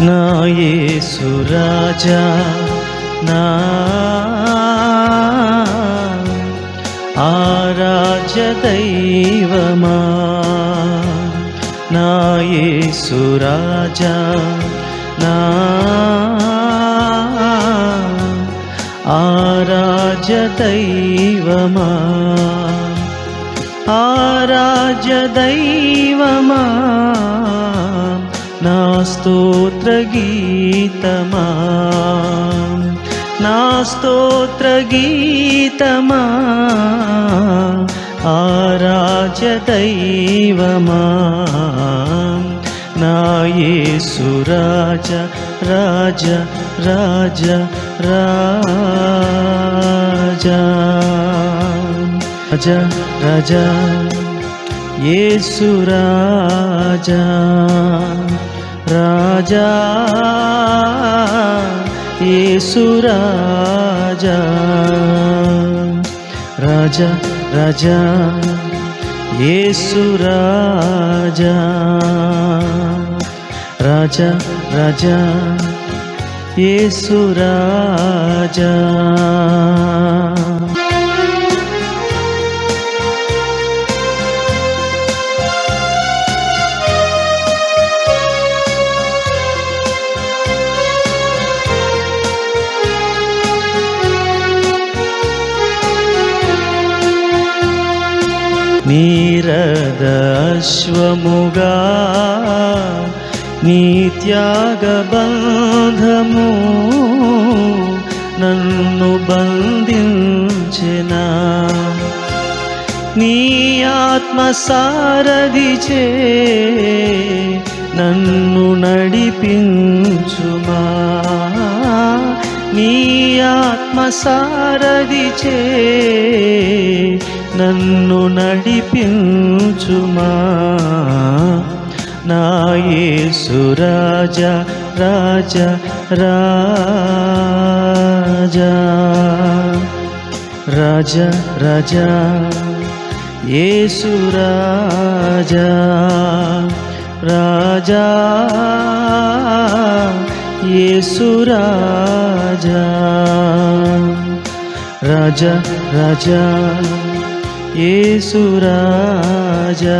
నా రాజా నా ఆరాధ్య దైవమా నా యేసు రాజా నా ఆరాధ్య దైవమా ఆరాధ్య దైవమా. నా స్తోత్ర గీతమా? నా స్తోత్ర గీతమా? దైవమా? నా రాజ రాజ రాజ రాజా. రాజా రాజా. యేసు రాజా. రాజా యేసు రాజా. రాజా రాజా రాజా. రాజా రాజా. యేసు రాజా నీ త్యాగ నన్ను బంధించిన నీ ఆత్మ సారథిచే నన్ను నడిపించుమా నీ ఆత్మ సారథిచే నన్ను నడిపించుమా? నా యేసు రాజా రాజా రాజా. రాజా రాజా యేసు రాజా యేసురాజా రాజా రాజా. రాజా.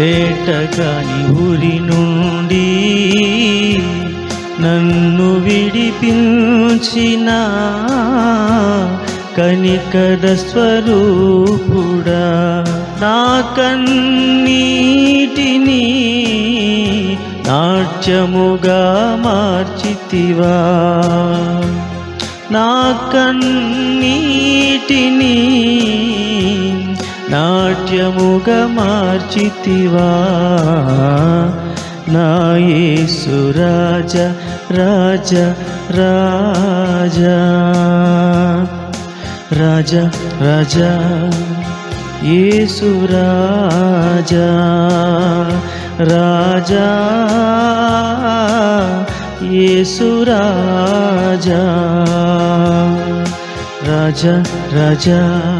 వేటగాని ఊరి నుండి నన్ను విడిపించిన కనికర స్వరూపుడా నా కన్నీటిని నాట్యముగా మార్చితివా. నా కన్నీటిని నాట్యముగా మార్చితివా? నా యేసు రాజ రాజ రాజ. రాజ రాజా. యేసు రాజ రాజా. యేసు రాజా. రాజ రాజా.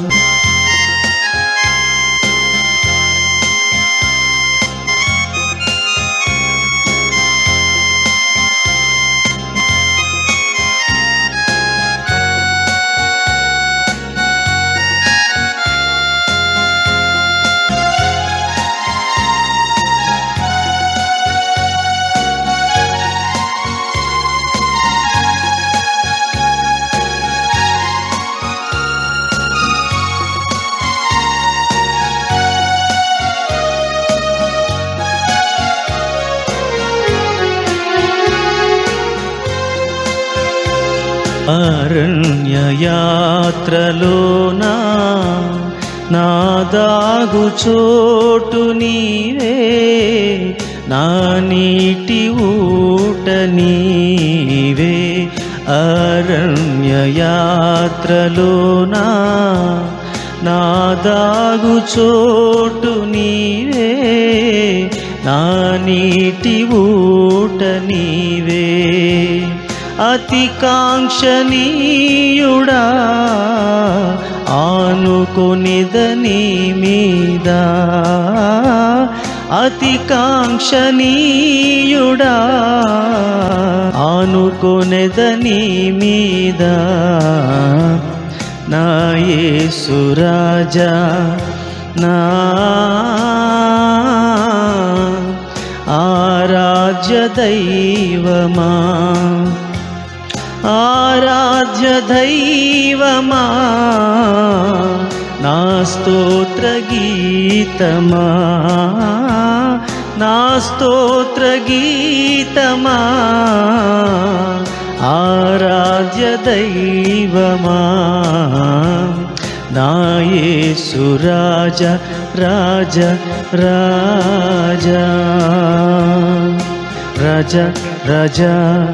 అరణ్యయాత్రలోనా నా దాగు చోటు నీవే నా నీటి ఊట నీవే. అరణ్యయాత్రలోనా నా దాగు చోటు నీవే నా నీటి ఊట నీవే అతికాంక్షణీయుడా ఆనుకునిదని మీద అతికాంక్షణీయుడా ఆనుకునేదని మీద నా యేసురాజా నా ఆరాధ్య దైవమా ఆరాధ్య దైవమా? నా స్తోత్ర గీతమా? నా స్తోత్ర గీతమా? ఆరాధ్య దైవమా? నాయే సురాజ రాజ రాజ రాజా. రజ రాజా.